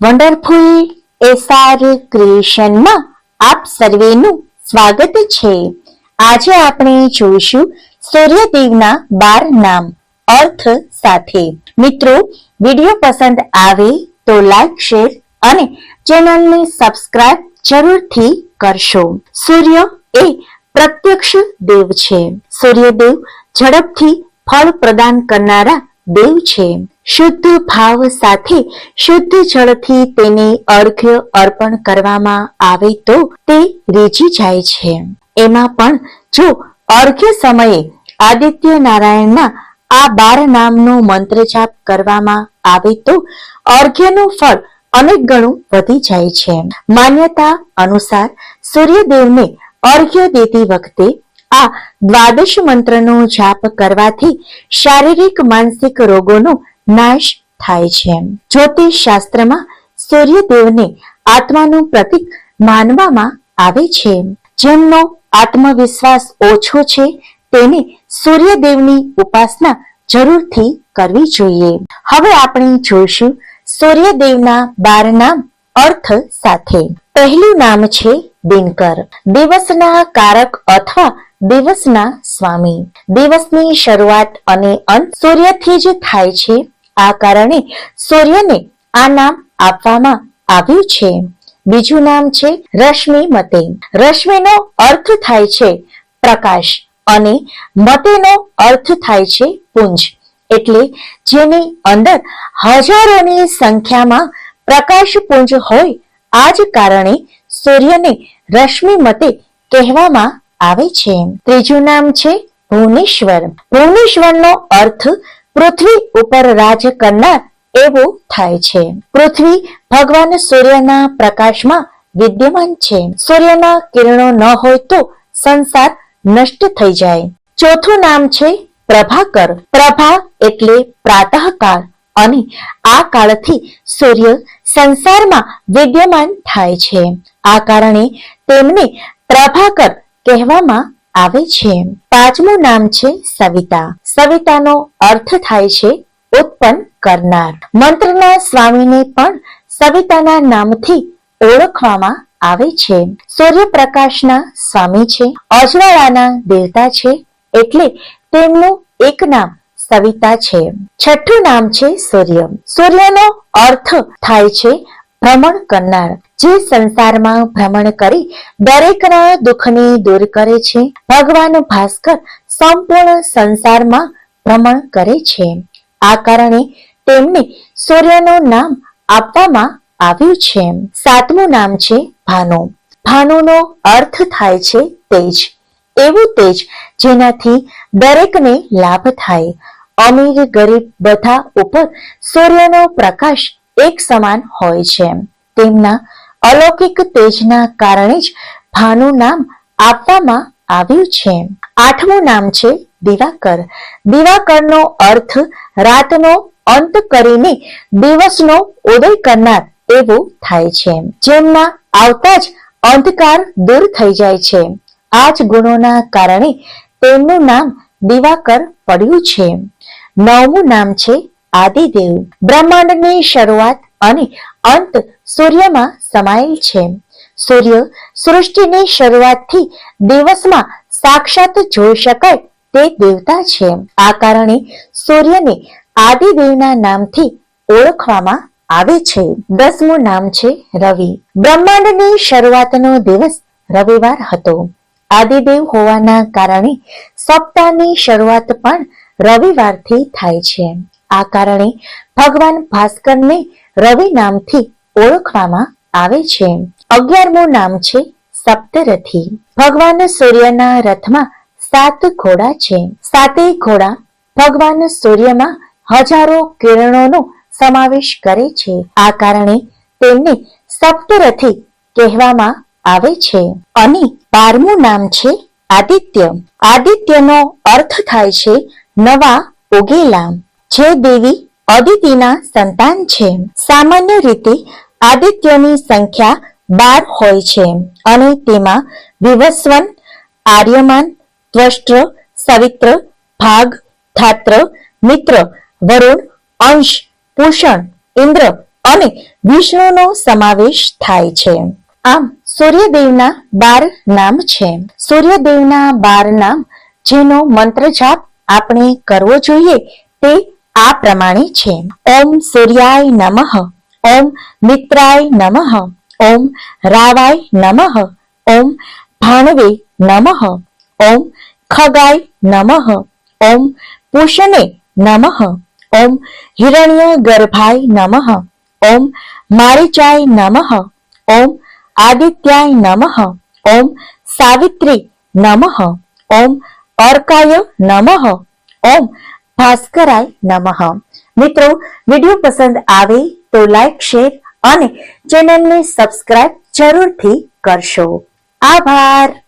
Wonderful SR ક્રિએશનમાં આપ સર્વેનું સ્વાગત છે. આજે આપણે જોઈશું સૂર્યદેવના બાર નામ, અર્થ સાથે. મિત્રો, વીડિયો પસંદ આવે તો લાઈક, શેર અને ચેનલને સબસ્ક્રાઇબ જરૂરથી કરશો. સૂર્ય એ પ્રત્યક્ષ દેવ છે. સૂર્યદેવ ઝડપથી ફળ પ્રદાન કરનારા દેવ છે. શુદ્ધ ભાવ સાથે શુદ્ધ જળથી તેને અર્ઘ્ય અર્પણ કરવામાં આવે તો તે રીઝી જાય છે. એમાં પણ જો અર્ઘ્ય સમયે આદિત્ય નારાયણના આ બાર નામનો મંત્ર જાપ કરવામાં આવે તો અર્ઘ્યનું ફળ અનેક ગણું વધી જાય છે. માન્યતા અનુસાર સૂર્યદેવને અર્ઘ્ય દેતી વખતે આ દ્વાદશ મંત્રનો જાપ કરવાથી શારીરિક, માનસિક રોગોનો નાશ થાય છે. જ્યોતિષ શાસ્ત્રમાં સૂર્યદેવને આત્માનું પ્રતીક માનવામાં આવે છે. જેમનો આત્મવિશ્વાસ ઓછો છે, તેને સૂર્યદેવની ઉપાસના જરૂરથી કરવી જોઈએ. હવે આપણે જોઈશું સૂર્યદેવના બાર નામ અર્થ સાથે. પહેલું નામ છે દિનકર. દિવસના કારક અથવા દિવસના સ્વામી. દિવસની શરૂઆત અને અંત સૂર્યથી જ થાય છે. આ કારણે સૂર્યને આ નામ આપવામાં આવ્યું છે. બીજું નામ છે રશ્મિ મતે. રશ્મિનો અર્થ થાય છે પ્રકાશ અને મતેનો અર્થ થાય છે પુંજ. એટલે જેની અંદર હજારોની સંખ્યામાં પ્રકાશ પુંજ હોય, આ જ કારણે સૂર્યને રશ્મિ મતે કહેવામાં આવે છે. ત્રીજું નામ છે ભુવનેશ્વર. ભુવનેશ્વરનો અર્થ પૃથ્વી ઉપર રાજ કરનાર એવું થાય છે. પૃથ્વી ભગવાન સૂર્યના પ્રકાશમાં વિદ્યમાન છે. સૂર્યના કિરણો ન હોય તો સંસાર નષ્ટ થઈ જાય. ચોથું નામ છે પ્રભાકર. પ્રભા એટલે પ્રાતઃકાળ અને આ કાળથી સૂર્ય સંસારમાં વિદ્યમાન થાય છે. આ કારણે તેમને પ્રભાકર કહેવામાં આવે છે. પાંચમું નામ છે સવિતા. સવિતાનો અર્થ થાય છે ઉત્પન્ન કરનાર. મંત્રના સ્વામીને પણ સવિતાના નામથી ઓળખવામાં આવે છે. સૂર્યપ્રકાશના સ્વામી છે. અજવાળાના દેવતા છે. એટલે તેમનું એક નામ સવિતા છે. છઠ્ઠું નામ છે સૂર્ય. સૂર્યનો અર્થ થાય છે ભ્રમણ કરનાર. જે સંસારમાં ભ્રમણ કરી દરેકના દુઃખને દૂર કરે છે. ભગવાન ભાસ્કર સંપૂર્ણ સંસારમાં ભ્રમણ કરે છે. આ કારણે તેમને સૂર્યનું નામ આપવામાં આવ્યું છે. સાતમું નામ છે ભાનુ. ભાનુનો અર્થ થાય છે તેજ. એવું તેજ જેનાથી દરેકને લાભ થાય. અમીર, ગરીબ બધા ઉપર સૂર્યનો પ્રકાશ એક સમાન હોય છે. તેમના અલૌકિક તેજના કારણે જ ભાનુ નામ આપવામાં આવ્યું છે. આઠમું નામ છે દિવાકર. દિવાકરનો અર્થ રાતનો અંત કરીને દિવસનો ઉદય કરનાર એવું થાય છે. જેમના આવતા જ અંધકાર દૂર થઈ જાય છે. આ જ ગુણોના કારણે તેમનું નામ દિવાકર પડ્યું છે. નવમું નામ છે આદિદેવ. બ્રહ્માંડની શરૂઆત અને અંત સૂર્યમાં સમાયેલ છે. સૂર્ય સૃષ્ટિની શરૂઆતથી દિવસમાં સાક્ષાત જોઈ શકાય તે દેવતા છે. આ કારણે સૂર્યને આદિદેવના નામથી ઓળખવામાં આવે છે. દસમું નામ છે રવિ. બ્રહ્માંડની શરૂઆતનો દિવસ રવિવાર હતો. આદિદેવ હોવાના કારણે સપ્તાહની શરૂઆત પણ રવિવારથી થાય છે. આ કારણે ભગવાન ભાસ્કરને રવિ નામથી ઓળખવામાં આવે છે. અગિયારમું નામ છે સપ્તરથી. ભગવાન સૂર્યના રથમાં સાત ઘોડા છે. સાતે ઘોડા ભગવાન સૂર્યમાં હજારો કિરણોનો સમાવેશ કરે છે. આ કારણે તેમને સપ્તરથી કહેવામાં આવે છે. અને બારમું નામ છે આદિત્ય. આદિત્યનો અર્થ થાય છે નવા ઉગેલા. જે દેવી અદિતિના સંતાન છે. સામાન્ય રીતે આદિત્યની સંખ્યા બાર હોય છે અને તેમાં વિવસ્વન, આર્યમાન ત્વષ્ટ્ર સવિત્ર, ભાગ, ધાત્ર, મિત્ર, વરુણ, અંશ, પૂષણ, ઇન્દ્ર અને વિષ્ણુનો સમાવેશ થાય છે. આમ સૂર્યદેવના બાર નામ છે. સૂર્યદેવના બાર નામ જેનો મંત્ર જાપ આપણે કરવો જોઈએ તે આ પ્રમાણે છે ઓમ સૂર્યાય નમઃ ઓમ મિત્રાય નમઃ ઓમ રાવાય નમઃ ઓમ ભાણવે નમઃ ઓમ ખગાય નમઃ ઓમ પૂષણે નમઃ ઓમ હિરણ્ય ગર્ભાય નમઃ ઓમ મારીચાય નમઃ ઓમ આદિત્યાય નમઃ ઓમ સાવિત્રી નમઃ ઓમ અર્કાય નમઃ ઓમ ભાસ્કરાય નમઃ. મિત્રો, વીડિયો પસંદ આવે તો લાઈક શેર અને ચેનલને સબસ્ક્રાઇબ જરૂરથી કરશો. આભાર.